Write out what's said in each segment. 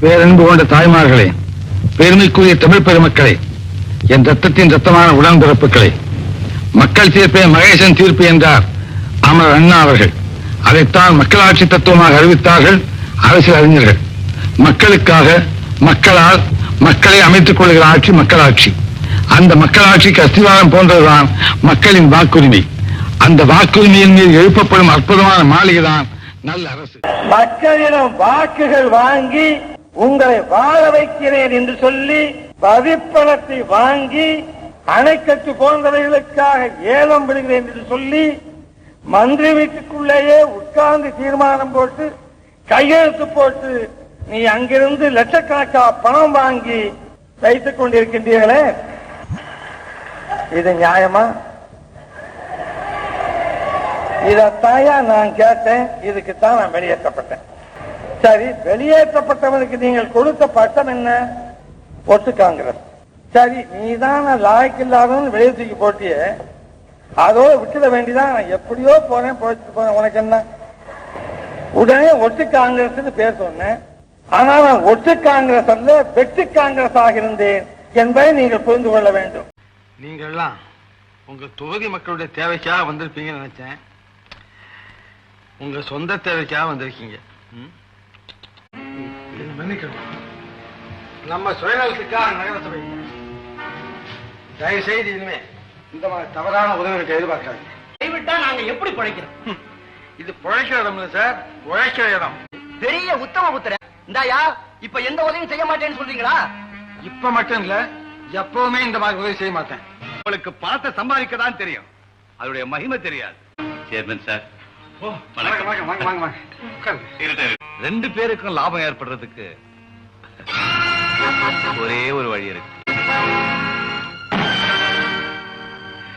பேரன்பு கொண்ட தாய்மார்களே பெருமைக்குரிய தமிழ் பெருமக்களே என் ரத்தத்தின் ரத்தமான உடன்பிறப்புகளே மக்கள் தீர்ப்பே மகேசன் தீர்ப்பு என்றார் அமர் அண்ணா அவர்கள். அதைத்தான் மக்களாட்சி தத்துவமாக அறிவித்தார்கள் அரசியல் அறிஞர்கள். மக்களுக்காக மக்களால் மக்களை அமைத்துக் கொள்கிற ஆட்சி மக்களாட்சி. அந்த மக்களாட்சிக்கு அஸ்திவாரம் போன்றதுதான் மக்களின் வாக்குரிமை. அந்த வாக்குரிமையின் மீது எழுப்பப்படும் அற்புதமான மாளிகைதான் நல்ல அரசு. மக்களிடம் வாக்குகள் வாங்கி உங்களை வாழ வைக்கிறேன் என்று சொல்லி பதிப்பணத்தை வாங்கி அணைக்கட்டு போன்றவைகளுக்காக ஏலம் விடுகிறேன் என்று சொல்லி மந்திரி வீட்டுக்குள்ளேயே உட்கார்ந்து தீர்மானம் போட்டு கையெழுத்து போட்டு நீ அங்கிருந்து லட்சக்கணக்கா பணம் வாங்கி வைத்துக் கொண்டிருக்கின்றீர்களே. இது நியாயமா? இதத்தாயா நான் கேட்டேன். இதுக்குத்தான் நான் வெளியேற்றப்பட்டேன். சரி வெளியேற்றப்பட்டவனுக்கு நீங்கள் கொடுத்த பட்டம் என்ன? ஒட்டு காங்கிரஸ். சரி நீதான் லாய்க்கு இல்லாதவன் வெளியே தூக்கி போட்டிய. அதோட விட்டுட வேண்டிதான். நான் எப்படியோ போறேன் போயிட்டு போறேன். உனக்கு என்ன? உடனே ஒட்டு காங்கிரஸ் பேர் சொன்னேன். ஆனா நான் ஒட்டு காங்கிரஸ் அல்ல வெட்டு காங்கிரஸ் ஆக இருந்தேன் என்பதை நீங்கள் புரிந்து கொள்ள வேண்டும். நீங்கள்லாம் உங்க தொகுதி மக்களுடைய தேவைக்காக வந்திருப்பீங்கன்னு நினைச்சேன். உங்க சொந்த தேவைக்காக வந்திருக்கீங்க. ம்? மன்னிக்கணும். நம்ம சுயநலத்துக்காக நகரசபை தயவு செய்து இனிமே இந்த மாதிரி தவறான உதவிகளுக்கு எதிர்பார்க்காதீங்க. கைவிட்டா நாங்க எப்படி பிழைக்கிறோம். இது பிழைக்கிற இடம் இல்லை சார். உழைக்கிற இடம். பெரிய உத்தம புத்திர இந்தாயா இப்ப எந்த உதவியும் செய்ய மாட்டேன்னு சொல்றீங்களா? இப்ப மட்டும் இல்ல எப்பவுமே இந்த மாதிரி உதவி செய்ய மாட்டேன். உங்களுக்கு பணத்தை சம்பாதிக்க தான் தெரியும். அதோடைய மகிமை தெரியாது. சேர்மன் சார் ரெண்டு பேருக்கும் லாபம் ஏற்படுறதுக்கு ஒரே ஒரு வழி இருக்கு.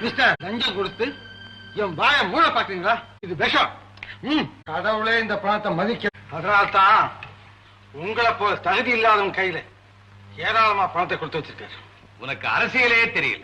மிஸ்டர் லஞ்சம் கொடுத்து என் வாய மூட பாக்குறீங்களா இது விஷம். கடவுளே இந்த பணத்தை மதிக்க அதனால்தான் உங்களை போல தகுதி இல்லாதவன் கையில ஏராளமா பணத்தை கொடுத்து வச்சிருக்காரு. உனக்கு அரசியலே தெரியல.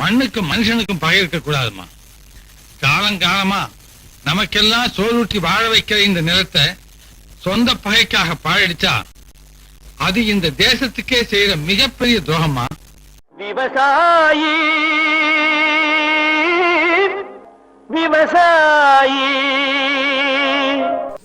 மண்ணுக்கு மனுஷனுக்கும் பகை இருக்க கூடாதுமா? காலங்காலமா நமக்கெல்லாம் சோறுட்டி வாழ வைக்கிற இந்த நிலத்தை சொந்த பகைக்காக பாழடிச்சா அது இந்த தேசத்துக்கே செய்யற மிகப்பெரிய துரோகமா விவசாயி விவசாயி.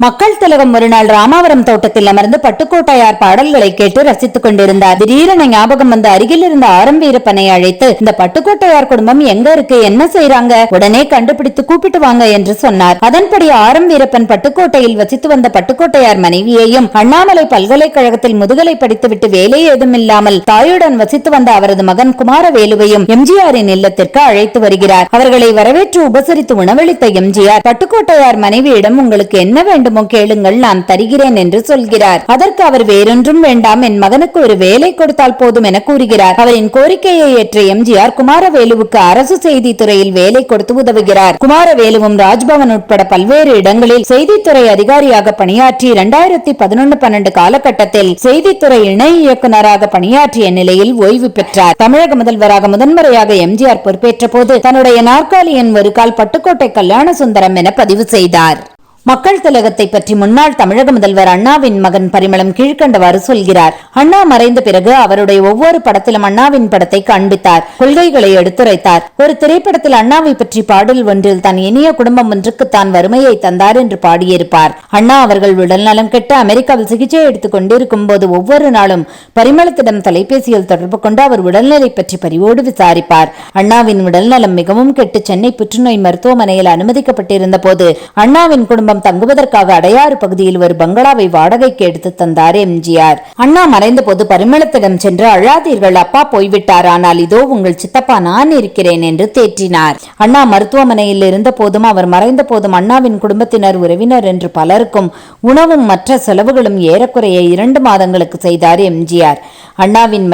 மக்கள் திலகம் ஒரு நாள் ராமாவரம் தோட்டத்தில் அமர்ந்து பட்டுக்கோட்டையார் பாடல்களை கேட்டு ரசித்துக் கொண்டிருந்தார். திடீரென ஞாபகம் வந்து அருகில் இருந்த ஆரம் வீரப்பனை அழைத்து இந்த பட்டுக்கோட்டையார் குடும்பம் எங்க இருக்கு? என்ன செய்யறாங்க உடனே கண்டுபிடித்து கூப்பிட்டு வாங்க என்று சொன்னார். அதன்படி ஆரம் வீரப்பன் பட்டுக்கோட்டையில் வசித்து வந்த பட்டுக்கோட்டையார் மனைவியையும் அண்ணாமலை பல்கலைக்கழகத்தில் முதுகலை படித்துவிட்டு வேலை ஏதும் இல்லாமல் தாயுடன் வசித்து வந்த அவரது மகன் குமாரவேலுவையும் எம்ஜிஆரின் இல்லத்திற்கு அழைத்து வருகிறார். அவர்களை வரவேற்று உபசரித்து உணவளித்த எம்ஜிஆர் பட்டுக்கோட்டையார் மனைவியிடம் உங்களுக்கு என்ன வேண்டும்? கேளுங்கள் நான் தருகிறேன் என்று சொல்கிறார். அதற்கு அவர் வேறொன்றும் வேண்டாம் என் மகனுக்கு ஒரு வேலை கொடுத்தால் போதும் என கூறுகிறார். அவரின் கோரிக்கையை ஏற்ற எம்ஜிஆர் குமாரவேலுவுக்கு அரசு செய்தி துறையில் வேலை கொடுத்து உதவுகிறார். குமாரவேலுவும் ராஜ்பவன் உட்பட பல்வேறு இடங்களில் செய்தித்துறை அதிகாரியாக பணியாற்றி இரண்டாயிரத்தி பதினொன்று பன்னெண்டு காலகட்டத்தில் செய்தித்துறை இணை இயக்குநராக பணியாற்றிய நிலையில் ஓய்வு பெற்றார். தமிழக முதல்வராக முதன்முறையாக எம்ஜிஆர் பொறுப்பேற்ற போது தன்னுடைய நாற்காலியின் ஒரு கால் பட்டுக்கோட்டை கல்யாண சுந்தரம் என பதிவு செய்தார். மக்கள் திலகத்தை பற்றி முன்னாள் தமிழக முதல்வர் அண்ணாவின் மகன் பரிமளம் கீழ்கண்டவாறு சொல்கிறார். அண்ணா மறைந்த பிறகு அவருடைய ஒவ்வொரு படத்திலும் அண்ணாவின் படத்தை காண்பித்தார். கொள்கைகளை எடுத்துரைத்தார். ஒரு திரைப்படத்தில் அண்ணாவை பற்றி பாடல் ஒன்றில் தன் இனிய குடும்பம் ஒன்றுக்கு தான் வறுமையை தந்தார் என்று பாடியிருப்பார். அண்ணா அவர்கள் உடல்நலம் கெட்டு அமெரிக்காவில் சிகிச்சை எடுத்துக் கொண்டிருக்கும் போது ஒவ்வொரு நாளும் பரிமளத்திடம் தொலைபேசியில் தொடர்பு கொண்டு அவர் உடல்நிலை பற்றி பரிவோடு விசாரிப்பார். அண்ணாவின் உடல்நலம் மிகவும் கெட்டு சென்னை புற்றுநோய் மருத்துவமனையில் அனுமதிக்கப்பட்டிருந்த போது அண்ணாவின் குடும்பம் குடும்பம் தங்குவதற்காக அடையாறு பகுதியில் ஒரு பங்களாவை வாடகைக்கு எடுத்து தந்தார் எம்ஜிஆர். அண்ணா மறைந்த போது பரிமளத்திடம் சென்று அழாதீர்கள் அப்பா போய்விட்டார் ஆனால் இதோ உங்கள் சித்தப்பா நான் இருக்கிறேன் என்று தேற்றினார். அண்ணா மருத்துவமனையில் இருந்த போதும் அவர் மறைந்த போதும் அண்ணாவின் குடும்பத்தினர் உறவினர் என்று பலருக்கும் உணவும் மற்ற செலவுகளும் ஏறக்குறைய இரண்டு மாதங்களுக்கு செய்தார் எம்ஜிஆர். அண்ணாவின்